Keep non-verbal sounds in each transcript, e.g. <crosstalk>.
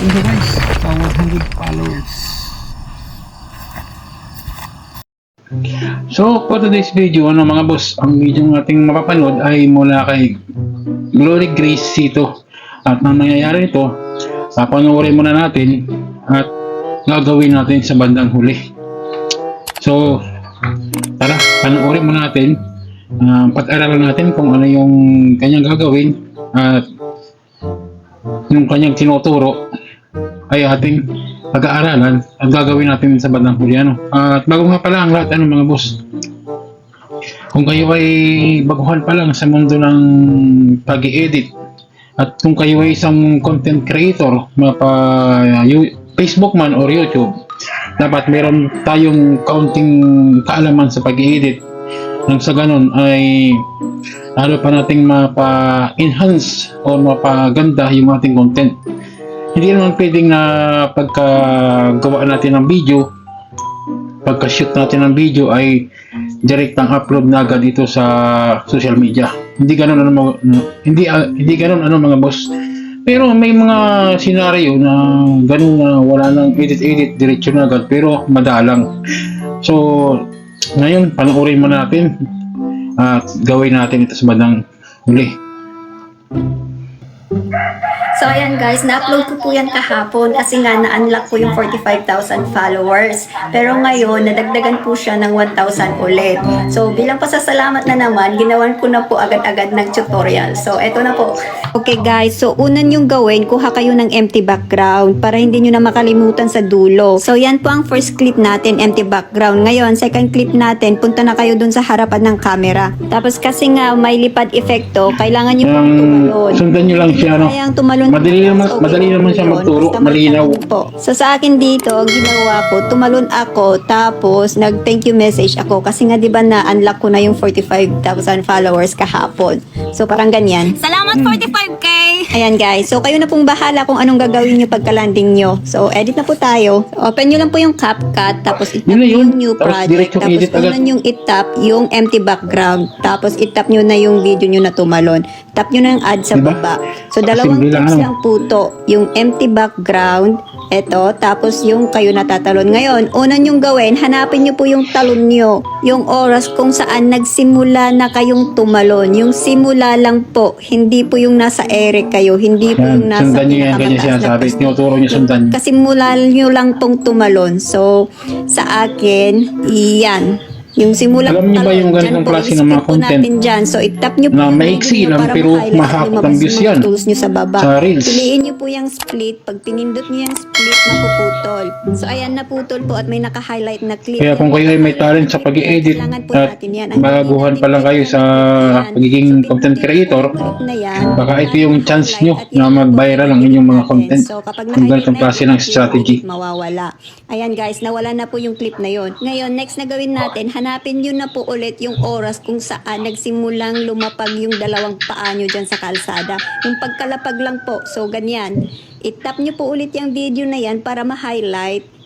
You guys sa 100 followers. So, for today's video, ano mga boss, ang video ng ating mapapanood ay mula kay Glory Grace Sito. At nang nangyayari ito, papanoorin muna natin at gagawin natin sa bandang huli. So, tara, panoorin muna natin. ah, pag-aralan natin kung ano yung kanyang gagawin at yung kanyang tinuturo ay ating pag-aaralan at gagawin natin sa bandang huli. Ano? At bago nga pala ang lahat, ano mga boss, kung kayo ay baguhan pa lang sa mundo ng pag-edit at kung kayo ay isang content creator, mapa Facebook man or YouTube, dapat meron tayong kaunting kaalaman sa pag-edit. Nang sa ganun ay lalo pa nating mapa-enhance o mapaganda yung ating content. Hindi naman pwedeng na pagkagawa natin ng video, pagka-shoot natin ng video ay direct ang upload na agad ito sa social media. Hindi ganoon ano mga hindi ah, hindi ganoon ano mga boss. Pero may mga senaryo na ganoon na wala nang edit-edit diretso na agad pero madalang. So ngayon panoorin mo natin at gawin natin ito sa bandang huli. So ayan guys, na-upload ko po yan kahapon kasi nga na-unlock po yung 45,000 followers. Pero ngayon, nadagdagan po siya ng 1,000 ulit. So bilang pasasalamat na naman, ginawan ko na po agad-agad ng tutorial. So eto na po. Okay guys, so unan yung gawin, kuha kayo ng empty background para hindi nyo na makalimutan sa dulo. So yan po ang first clip natin, empty background. Ngayon, second clip natin, punta na kayo dun sa harapan ng camera. Tapos kasi nga may lipad efekto, kailangan nyo pong Ang tumalon. sundan nyo lang siya no. Kayang tumalon Madali naman- Okay madali naman siya magturo, Basta malinaw. Po. So sa akin dito, ang ginawa ko, tumalon ako, tapos nag thank you message ako. Kasi nga di ba na-unlock ko na yung 45,000 followers kahapon. So parang ganyan. Salamat 45k! Ayan guys, so kayo na pong bahala kung anong gagawin nyo pagka-landing nyo. So edit na po tayo. Open nyo lang po yung CapCut, tapos itap Yun yung new Tapos project. diretsong Tapos edit agad. unan yung itap yung empty background. Tapos itap nyo na yung video nyo na tumalon. Tap nyo na yung add sa Diba? baba. So dalawang tips ano? lang po to. Yung empty background, eto, tapos yung kayo natatalon. Ngayon, unan yung gawin, hanapin nyo po yung talon nyo. Yung oras kung saan nagsimula na kayong tumalon. Yung simula lang po, hindi po yung nasa ere kayo, hindi po Yan, yung nasa sundan nyo yan, ganyan pinakamataas siya na sabi. pwesto. Tinuturo nyo sundan. Kasimula nyo lang pong tumalon. So, sa akin, iyan. Yung simula Alam niyo ba yung ganitong klase ng mga content natin dyan. So, itap nyo po na yung maiksi para pero mahakot ang yung views yan tools nyo sa baba. sa reels. Piliin nyo po yung split. Pag pinindot nyo yung split, mapuputol. So, ayan, naputol po at may naka-highlight na clip. Kaya kung kayo ay may talent sa Kailangan po at baguhan pa lang kayo sa pagiging content creator, yung baka ito yung chance At na mag-viral ang yung inyong mga content. So, kapag Ang ganitong klase ng yung strategy. mawawala. Ayan guys, nawala na po yung clip na yon. Ngayon, next na gawin natin, hanapin nyo na po ulit yung oras kung saan nagsimulang lumapag yung dalawang paa nyo dyan sa kalsada. Yung pagkalapag lang po. So, ganyan. Itap nyo po ulit yung video na yan para ma-highlight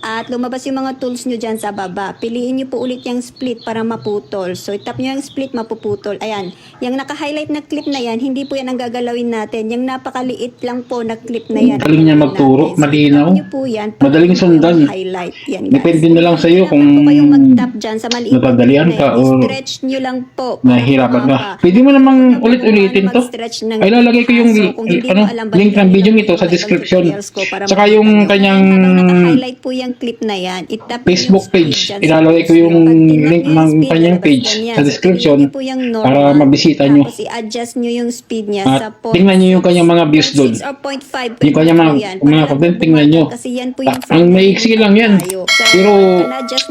at lumabas yung mga tools nyo dyan sa baba. Piliin nyo po ulit yung split para maputol. So, itap nyo yung split, mapuputol. Ayan. Yung naka-highlight na clip na yan, hindi po yan ang gagalawin natin. Yung napakaliit lang po na clip na yan. Galing niya magturo, malinaw. nyo po yan. Madaling sundan. Highlight. Yan, guys. Depende na lang sa iyo kung kayong mag-tap dyan sa maliit. napadalian na ka or stretch nyo lang po. nahihirapan ka. Pwede mo namang ulit-ulitin to. Ay, lalagay ko yung ano, link ng video nito sa description. Tsaka yung kanyang highlight po yung clip na yan. Itap Facebook page. Ilalagay ko yung link ng kanyang page sa description para mabisita nyo. Tapos i-adjust nyo yung speed niya sa tingnan nyo yung kanyang mga views doon. 0.6 or 0.5. Yung kanyang mga- mga content, tingnan nyo. Kasi yan po yung ang maiksi lang yan. Pero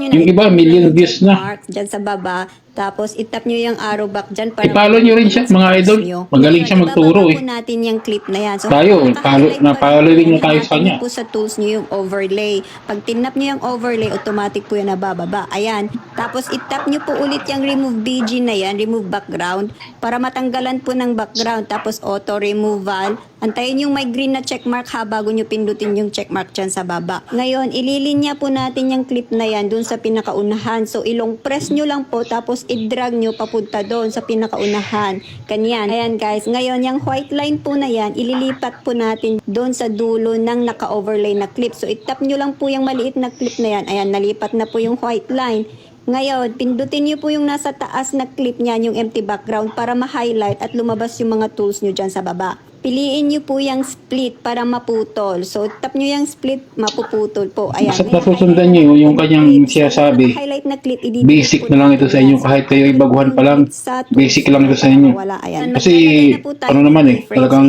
yung iba, million views na. dyan sa baba. Tapos itap nyo yung arrow back dyan. Para I-follow nyo rin siya, mga idol. Nyo. Magaling siya magturo eh. natin yung clip na yan. So, Tayo, follow- naka-highlight na-following pa na tayo rin, sa kanya. po sa tools nyo yung overlay. Pag tinap nyo yung overlay, automatic po yan nabababa. Ayan. Tapos itap nyo po ulit yung remove BG na yan, remove background, para matanggalan po ng background. Tapos auto removal. Antayin yung may green na checkmark ha bago nyo pindutin yung checkmark dyan sa baba. Ngayon, ililinya po natin yung clip na yan dun sa pinakaunahan. So, ilong press nyo lang po tapos i-drag nyo papunta doon sa pinakaunahan. Ganyan. Ayan guys, ngayon yung white line po na yan, ililipat po natin doon sa dulo ng naka-overlay na clip. So, itap nyo lang po yung maliit na clip na yan. Ayan, nalipat na po yung white line. Ngayon, pindutin nyo po yung nasa taas na clip niyan, yung empty background para ma-highlight at lumabas yung mga tools nyo dyan sa baba. Piliin nyo po yung split para maputol. So, tap nyo yung split, mapuputol po. Ayan. Nasusundan highlight nyo yung kanyang sinasabi, highlight na clip, basic na lang ito sa inyo kahit kayo ay baguhan pa lang. Basic lang ito sa inyo. mawala. Ayan. Kasi, po tayo ano naman eh, talagang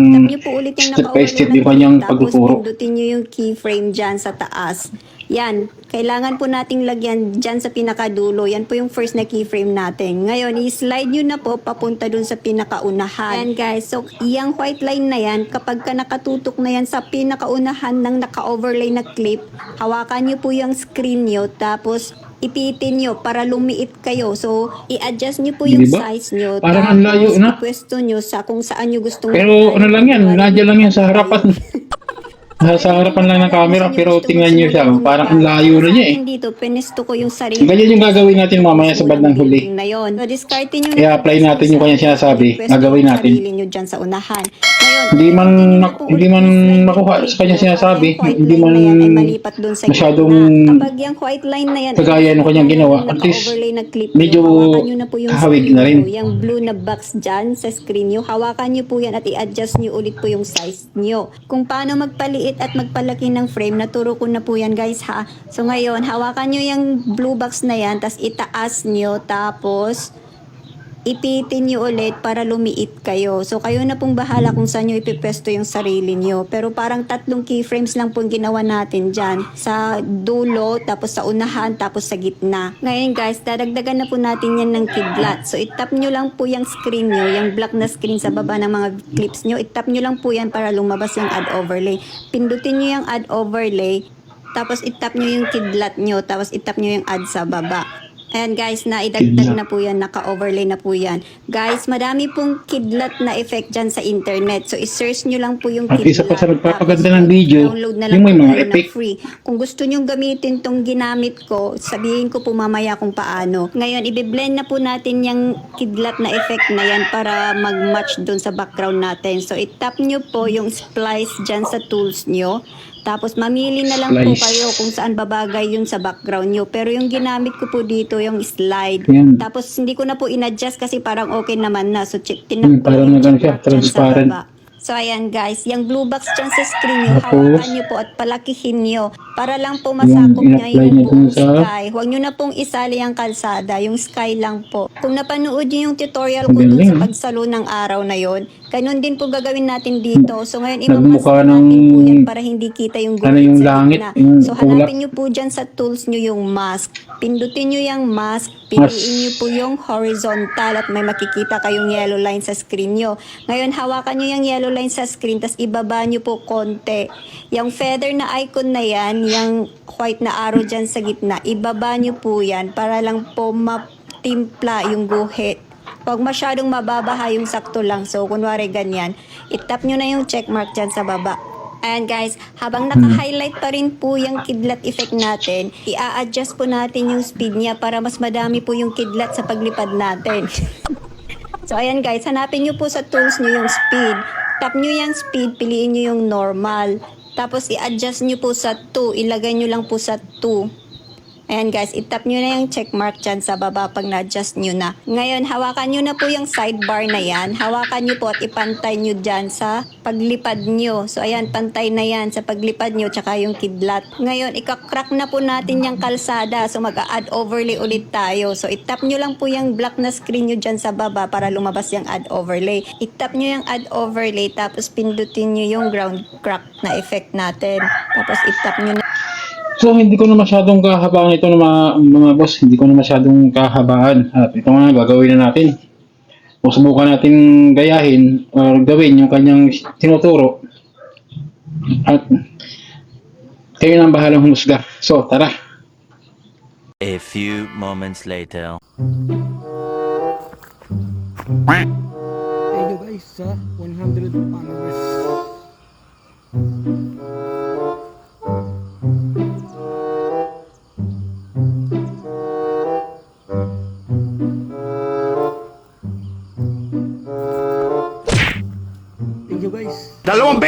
step by step yung kanyang clip, tapos pagtuturo. pindutin nyo yung keyframe dyan sa taas. Yan, kailangan po nating lagyan dyan sa pinakadulo. Yan po yung first na keyframe natin. Ngayon, i-slide nyo na po papunta dun sa pinakaunahan. Yan guys, so yung white line na yan, kapag ka nakatutok na yan sa pinakaunahan ng naka-overlay na clip, hawakan nyo po yung screen nyo, tapos ipitin nyo para lumiit kayo. So, i-adjust nyo po yung Di ba? size nyo. Parang ang layo na. pwesto nyo sa kung saan nyo gustong Pero ano lang yan, nadya lang yan sa harapan. <laughs> Nasa harapan lang ng camera, pero tingnan nyo siya, parang ang layo na niya eh. Dito, pinesto ko yung sarili. Ganyan yung gagawin natin mamaya sa bandang huli. Na yun. So, discarte nyo I-apply natin yung kanyang sinasabi, gagawin natin. sarili nyo dyan sa unahan. Ngayon, Hindi man hindi man makuha sa kanyang sinasabi, hindi man masyadong. Kapag yung white line na yan, ay kagaya ng kanyang ginawa, at least medyo kahawig na rin. yung blue na box dyan sa screen nyo, hawakan nyo po yan at i-adjust nyo ulit po yung size nyo. Kung paano magpaliit at magpalaki ng frame, naturo ko na po yan guys ha. So ngayon, hawakan nyo yung blue box na yan, tapos itaas nyo, tapos ipitin nyo ulit para lumiit kayo. So, kayo na pong bahala kung saan nyo ipipesto yung sarili nyo. Pero parang tatlong keyframes lang pong ginawa natin dyan. Sa dulo, tapos sa unahan, tapos sa gitna. Ngayon guys, dadagdagan na po natin yan ng kidlat. So, itap nyo lang po yung screen nyo, yung black na screen sa baba ng mga clips nyo. Itap nyo lang po yan para lumabas yung add overlay. Pindutin nyo yung add overlay, tapos itap nyo yung kidlat nyo, tapos itap nyo yung add sa baba. Ayan guys, na idagdag na po yan, naka-overlay na po yan. Guys, madami pong kidlat na effect dyan sa internet. So, isearch nyo lang po yung At isa pa sa kidlat. nagpapaganda ng video, download na lang yung may mga effect. free. Kung gusto nyong gamitin tong ginamit ko, sabihin ko po mamaya kung paano. Ngayon, ibiblend na po natin yung kidlat na effect na yan para mag-match dun sa background natin. So, itap nyo po yung splice dyan sa tools nyo. Tapos, mamili na lang po kayo kung saan babagay yun sa background nyo. Pero yung ginamit ko po dito, yung slide. Yan. Tapos, hindi ko na po in-adjust kasi parang okay naman na. So, ch- Hmm, parang yung nagano siya, transparent. So ayan guys, yung blue box dyan sa screen nyo, Tapos, hawakan nyo po at palakihin nyo para lang po masakop Yung niya in-apply yung dun buong sa- sky. Huwag nyo na pong isali ang kalsada, yung sky lang po. Kung napanood nyo yung tutorial ko Ang dun galing, sa ah. pagsalo ng araw na yon, ganun din po gagawin natin dito. So ngayon, Nagmukha imamask natin ng- po yan para hindi kita yung ano guhit yung sa langit, yung So hanapin nyo po dyan sa tools nyo yung mask. Pindutin nyo yung mask, piliin nyo po yung horizontal at may makikita kayong yellow line sa screen nyo. Ngayon, hawakan nyo yung yellow line sa screen, tapos ibaba nyo po konti. Yung feather na icon na yan, yung white na arrow dyan sa gitna, ibaba nyo po yan para lang po matimpla yung guhit. Huwag masyadong mababaha yung sakto lang. So, kunwari ganyan, itap nyo na yung checkmark dyan sa baba. Ayan guys, habang naka-highlight pa rin po yung kidlat effect natin, i-a-adjust po natin yung speed niya para mas madami po yung kidlat sa paglipad natin. <laughs> so ayan guys, hanapin nyo po sa tools nyo yung speed. Tap nyo yung speed, piliin nyo yung normal. Tapos i-adjust nyo po sa 2, ilagay nyo lang po sa 2. Ayan guys, itap nyo na yung check mark dyan sa baba pag na-adjust nyo na. Ngayon, hawakan nyo na po yung sidebar na yan. Hawakan nyo po at ipantay nyo dyan sa paglipad nyo. So ayan, pantay na yan sa paglipad nyo tsaka yung kidlat. Ngayon, ikakrack na po natin yung kalsada. So mag-add overlay ulit tayo. So itap nyo lang po yung black na screen nyo dyan sa baba para lumabas yung add overlay. Itap nyo yung add overlay tapos pindutin nyo yung ground crack na effect natin. Tapos itap nyo na So, hindi ko na masyadong kahabaan ito ng mga, mga boss. Hindi ko na masyadong kahabaan. At ito nga, gagawin na natin. O subukan natin gayahin or gawin yung kanyang tinuturo. At kayo na ang bahalang humusga. So, tara. A few moments later. Thank you guys sa 100 followers.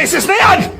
Beses na yan!